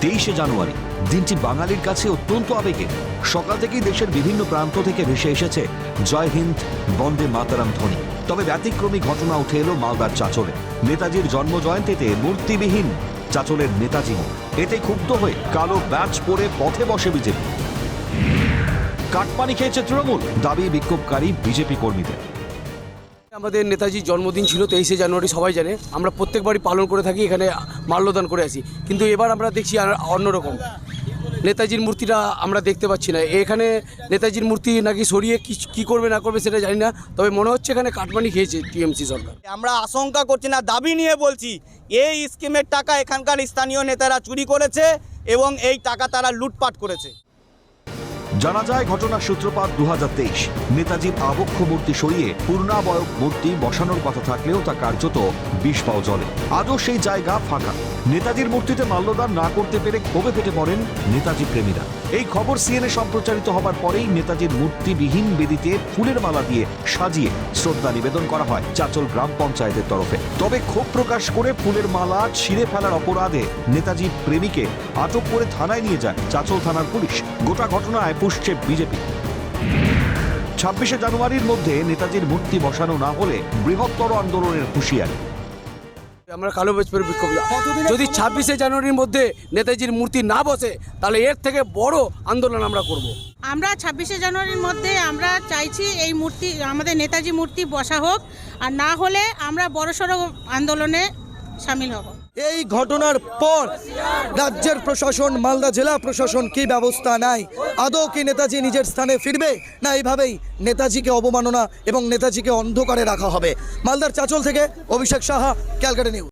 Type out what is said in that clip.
তেইশে জানুয়ারি। দিনটি বাঙালির কাছে অত্যন্ত আবেগের। সকাল থেকেই দেশের বিভিন্ন প্রান্ত থেকে ভেসে এসেছে, জয় হিন্দ, বন্দে মাতারাম, ধ্বনি। তবে ব্যতিক্রমী ঘটনা উঠে এলো মালদার চাচলে। নেতাজির জন্ম জয়ন্তীতে মূর্তিবিহীন চাচলের নেতাজি এতে ক্ষুব্ধ হয়ে কালো ব্যাচ পরে পথে বসে বিজেপি। কাটপানি খেয়েছে তৃণমূল, দাবি বিক্ষোভকারী বিজেপি কর্মীদের। আমাদের নেতাজির জন্মদিন ছিল তেইশে জানুয়ারি, সবাই জানে। আমরা প্রত্যেকবারই পালন করে থাকি এখানে মাল্যদান করে আসি। কিন্তু এবার আমরা দেখছি অন্যরকম। নেতাজির মূর্তিটা আমরা দেখতে পাচ্ছি না। এখানে নেতাজির মূর্তি নাকি সরিয়ে কি কী করবে, না করবে সেটা জানি না। তবে মনে হচ্ছে এখানে কাটমানি খেয়েছে টিএমসি সরকার। আমরা আশঙ্কা করছি না, দাবি নিয়ে বলছি, এই স্কিমের টাকা এখানকার স্থানীয় নেতারা চুরি করেছে এবং এই টাকা তারা লুটপাট করেছে। জানা যায় ঘটনার সূত্রপাত দু নেতাজির আবক্ষ মূর্তি সরিয়ে পূর্ণাবয়ব মূর্তি বসানোর কথা থাকলেও তা কার্যত বিষ পাও জলে। আজও সেই জায়গা ফাঁকা। নেতাজির মূর্তিতে মাল্যদান না করতে পেরে ক্ষোভে ফেটে পড়েন নেতাজি প্রেমীরা। এই খবর সিএনএ সম্প্রচারিত হবার পরেই নেতাজির মূর্তিবিহীন বেদিতে ফুলের মালা দিয়ে সাজিয়ে শ্রদ্ধা নিবেদন করা হয় চাচল গ্রাম পঞ্চায়েতের তরফে। তবে ক্ষোভ প্রকাশ করে ফুলের মালা ছিঁড়ে ফেলার অপরাধে নেতাজি প্রেমীকে আটক করে থানায় নিয়ে যায় চাচল থানার পুলিশ। গোটা ঘটনায় পুষছে বিজেপি। ছাব্বিশে জানুয়ারির মধ্যে নেতাজির মূর্তি বসানো না হলে বৃহত্তর আন্দোলনের হুঁশিয়ারি। আমরা কালো বেচপের বিক্ষোভ যদি ছাব্বিশে জানুয়ারির মধ্যে নেতাজির মূর্তি না বসে তাহলে এর থেকে বড় আন্দোলন আমরা করব। আমরা ছাব্বিশে জানুয়ারির মধ্যে আমরা চাইছি এই মূর্তি আমাদের নেতাজি মূর্তি বসা হোক আর না হলে আমরা বড়সড় আন্দোলনে সামিল হব। এই ঘটনার পর রাজ্যের প্রশাসন, মালদা জেলা প্রশাসন কি ব্যবস্থা নেয়? আদৌ কি নেতাজি নিজের স্থানে ফিরবে? না, এইভাবেই নেতাজিকে অবমাননা এবং নেতাজিকে অন্ধকারে রাখা হবে। মালদার চাচল থেকে অভিষেক সাহা, ক্যালকাটা নিউজ।